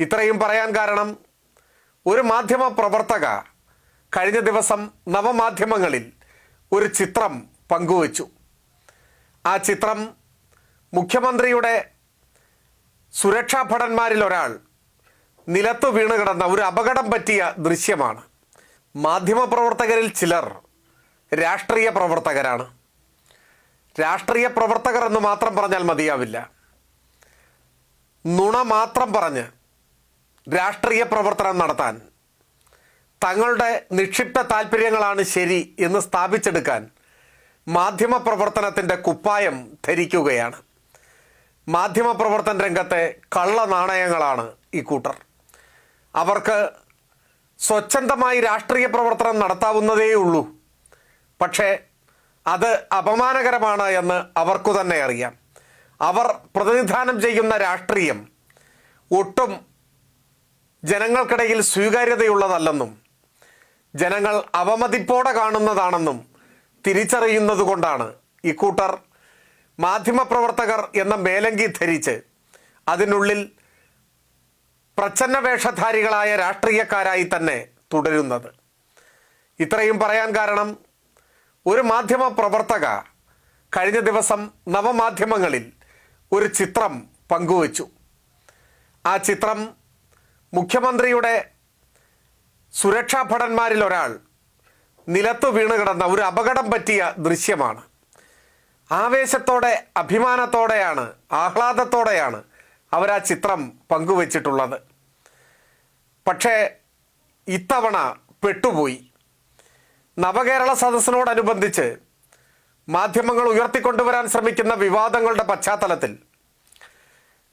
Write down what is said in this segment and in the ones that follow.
ഇത്രയും പറയാൻ കാരണം ഒരു മാധ്യമ പ്രവർത്തക കഴിഞ്ഞ ദിവസം നവമാധ്യമങ്ങളിൽ ഒരു ചിത്രം പങ്കുവച്ചു. ആ ചിത്രം മുഖ്യമന്ത്രിയുടെ സുരക്ഷാ ഭടന്മാരിൽ ഒരാൾ നിലത്തു വീണ് കിടന്ന ഒരു അപകടം പറ്റിയ ദൃശ്യമാണ്. മാധ്യമപ്രവർത്തകരിൽ ചിലർ രാഷ്ട്രീയ പ്രവർത്തകരാണ്. രാഷ്ട്രീയ പ്രവർത്തകർ എന്ന് മാത്രം പറഞ്ഞാൽ മതിയാവില്ല. നുണ മാത്രം പറഞ്ഞ് രാഷ്ട്രീയ പ്രവർത്തനം നടത്താൻ. തങ്ങളുടെ നിക്ഷിപ്ത താല്പര്യങ്ങളാണ് ശരി എന്ന് സ്ഥാപിച്ചെടുക്കാൻ മാധ്യമ മാധ്യമപ്രവർത്തനത്തിന്റെ കുപ്പായം ധരിക്കുകയാണ്. മാധ്യമപ്രവർത്തന രംഗത്തെ കള്ള നാണയങ്ങളാണ് ഈ കൂട്ടർ. അവർക്ക് സ്വച്ഛന്തമായി രാഷ്ട്രീയ പ്രവർത്തനം നടത്താവുന്നതേ ഉള്ളൂ. പക്ഷേ അത് അപമാനകരമാണ് എന്ന് അവർക്കു തന്നെ അറിയാം. അവർ പ്രതിനിധാനം ചെയ്യുന്ന രാഷ്ട്രീയം ഒട്ടും ജനങ്ങൾക്കിടയിൽ സ്വീകാര്യതയുള്ളതല്ലെന്നും ജനങ്ങൾ അവമതിപ്പോടെ കാണുന്നതാണെന്നും തിരിച്ചറിയുന്നതുകൊണ്ടാണ് ഇക്കൂട്ടർ മാധ്യമപ്രവർത്തകർ എന്ന മേലങ്കി ധരിച്ച് അതിനുള്ളിൽ പ്രച്ഛന്ന വേഷധാരികളായ രാഷ്ട്രീയക്കാരായി തന്നെ തുടരുന്നത്. ഇത്രയും പറയാൻ കാരണം ഒരു മാധ്യമ പ്രവർത്തക കഴിഞ്ഞ ദിവസം നവമാധ്യമങ്ങളിൽ ഒരു ചിത്രം പങ്കുവച്ചു. ആ ചിത്രം മുഖ്യമന്ത്രിയുടെ സുരക്ഷാ ഭടന്മാരിൽ ഒരാൾ നിലത്തു വീണ് കിടന്ന ഒരു അപകടം പറ്റിയ ദൃശ്യമാണ്. ആവേശത്തോടെ അഭിമാനത്തോടെയാണ് ആഹ്ലാദത്തോടെയാണ് അവർ ആ ചിത്രം പങ്കുവച്ചിട്ടുള്ളത്. പക്ഷേ ഇത്തവണ പെട്ടുപോയി. നവകേരള സദസ്സിനോടനുബന്ധിച്ച് മാധ്യമങ്ങൾ ഉയർത്തിക്കൊണ്ടുവരാൻ ശ്രമിക്കുന്ന വിവാദങ്ങളുടെ പശ്ചാത്തലത്തിൽ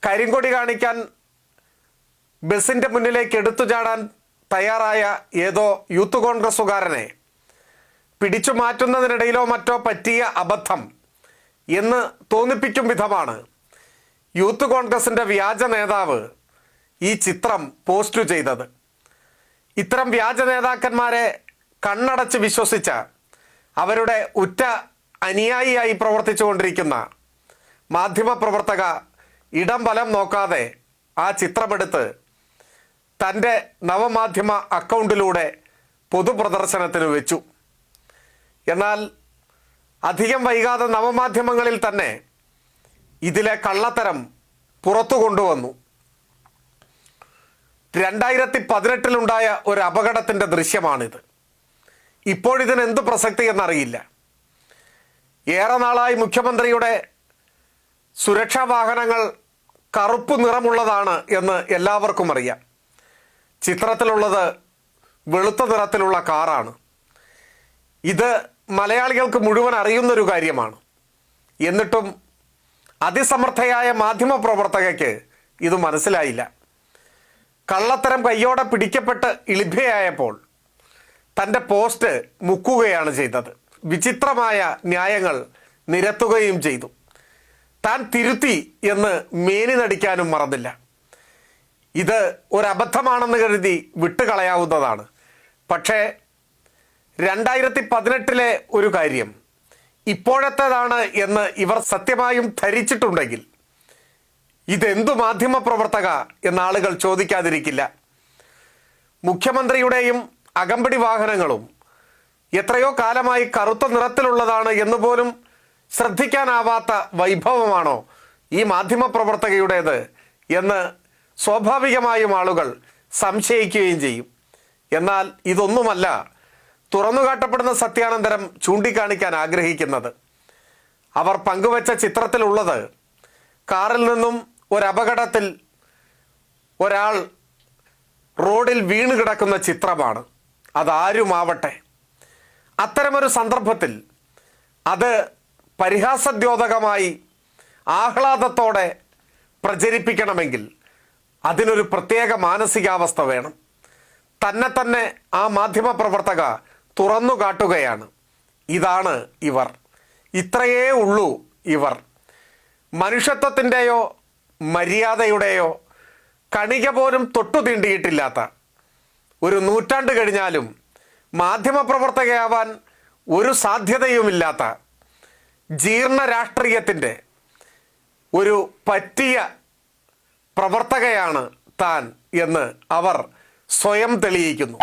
കരിങ്കൊടി കാണിക്കാൻ ബസിന്റെ മുന്നിലേക്ക് എടുത്തു ചാടാൻ തയ്യാറായ ഏതോ യൂത്ത് കോൺഗ്രസ്സുകാരനെ പിടിച്ചു മാറ്റുന്നതിനിടയിലോ മറ്റോ പറ്റിയ അബദ്ധം എന്ന് തോന്നിപ്പിക്കും വിധമാണ് യൂത്ത് കോൺഗ്രസിന്റെ വ്യാജ നേതാവ് ഈ ചിത്രം പോസ്റ്റ് ചെയ്തത്. ഇത്തരം വ്യാജ നേതാക്കന്മാരെ കണ്ണടച്ച് വിശ്വസിച്ച അവരുടെ ഉറ്റ അനുയായിയായി പ്രവർത്തിച്ചു കൊണ്ടിരിക്കുന്ന മാധ്യമപ്രവർത്തക ഇടം ബലം നോക്കാതെ ആ ചിത്രമെടുത്ത് തന്റെ നവമാധ്യമ അക്കൗണ്ടിലൂടെ പൊതുപ്രദർശനത്തിന് വെച്ചു. എന്നാൽ അധികം വൈകാതെ നവമാധ്യമങ്ങളിൽ തന്നെ ഇതിലെ കള്ളത്തരം പുറത്തു കൊണ്ടുവന്നു. രണ്ടായിരത്തി പതിനെട്ടിലുണ്ടായ ഒരു അപകടത്തിന്റെ ദൃശ്യമാണിത്. ഇപ്പോഴിതിന് എന്ത് പ്രസക്തി എന്നറിയില്ല. ഏറെ നാളായി മുഖ്യമന്ത്രിയുടെ സുരക്ഷാ വാഹനങ്ങൾ കറുപ്പ് നിറമുള്ളതാണ് എന്ന് എല്ലാവർക്കും അറിയാം. ചിത്രത്തിലുള്ളത് വെളുത്ത നിറത്തിലുള്ള കാറാണ്. ഇത് മലയാളികൾക്ക് മുഴുവൻ അറിയുന്നൊരു കാര്യമാണ്. എന്നിട്ടും അതിസമർത്ഥയായ മാധ്യമ പ്രവർത്തകയ്ക്ക് ഇത് മനസ്സിലായില്ല. കള്ളത്തരം കയ്യോടെ പിടിക്കപ്പെട്ട് ഇളിഭയായപ്പോൾ തന്റെ പോസ്റ്റ് മുക്കുകയാണ് ചെയ്തത്. വിചിത്രമായ ന്യായങ്ങൾ നിരത്തുകയും ചെയ്തു. താൻ തിരുത്തി എന്ന് മേനി നടിക്കാനും മറന്നില്ല. ഇത് ഒരബദ്ധമാണെന്ന് കരുതി വിട്ടുകളയാവുന്നതാണ്. പക്ഷേ രണ്ടായിരത്തി പതിനെട്ടിലെ ഒരു കാര്യം ഇപ്പോഴത്തേതാണ് എന്ന് ഇവർ സത്യമായും ധരിച്ചിട്ടുണ്ടെങ്കിൽ ഇതെന്തു മാധ്യമ പ്രവർത്തക എന്ന ആളുകൾ ചോദിക്കാതിരിക്കില്ല. മുഖ്യമന്ത്രിയുടെയും അകമ്പടി വാഹനങ്ങളും എത്രയോ കാലമായി കറുത്ത നിറത്തിലുള്ളതാണ് എന്ന് പോലും ശ്രദ്ധിക്കാനാവാത്ത വൈഭവമാണോ ഈ മാധ്യമപ്രവർത്തകയുടേത് എന്ന് സ്വാഭാവികമായും ആളുകൾ സംശയിക്കുകയും ചെയ്യും. എന്നാൽ ഇതൊന്നുമല്ല തുറന്നുകാട്ടപ്പെടുന്ന സത്യാനന്തരം ചൂണ്ടിക്കാണിക്കാൻ ആഗ്രഹിക്കുന്നത്. അവർ പങ്കുവച്ച ചിത്രത്തിലുള്ളത് കാറിൽ നിന്നും ഒരപകടത്തിൽ ഒരാൾ റോഡിൽ വീണ് കിടക്കുന്ന ചിത്രമാണ്. അതാരുമാവട്ടെ. അത്തരമൊരു സന്ദർഭത്തിൽ അത് പരിഹാസദ്യോതകമായി ആഹ്ലാദത്തോടെ പ്രചരിപ്പിക്കണമെങ്കിൽ അതിനൊരു പ്രത്യേക മാനസികാവസ്ഥ വേണം. തന്നെ തന്നെ ആ മാധ്യമ പ്രവർത്തക തുറന്നു കാട്ടുകയാണ്. ഇതാണ് ഇവർ. ഇത്രയേ ഉള്ളൂ ഇവർ. മനുഷ്യത്വത്തിന്റെയോ മര്യാദയുടെയോ കണിക പോലും തൊട്ടു തീണ്ടിയിട്ടില്ലാത്ത ഒരു നൂറ്റാണ്ട് കഴിഞ്ഞാലും മാധ്യമപ്രവർത്തകയാവാൻ ഒരു സാധ്യതയുമില്ലാത്ത ജീർണ രാഷ്ട്രീയത്തിന്റെ ഒരു പറ്റിയ പ്രവർത്തകയാണ് താൻ എന്ന് അവർ സ്വയം തെളിയിക്കുന്നു.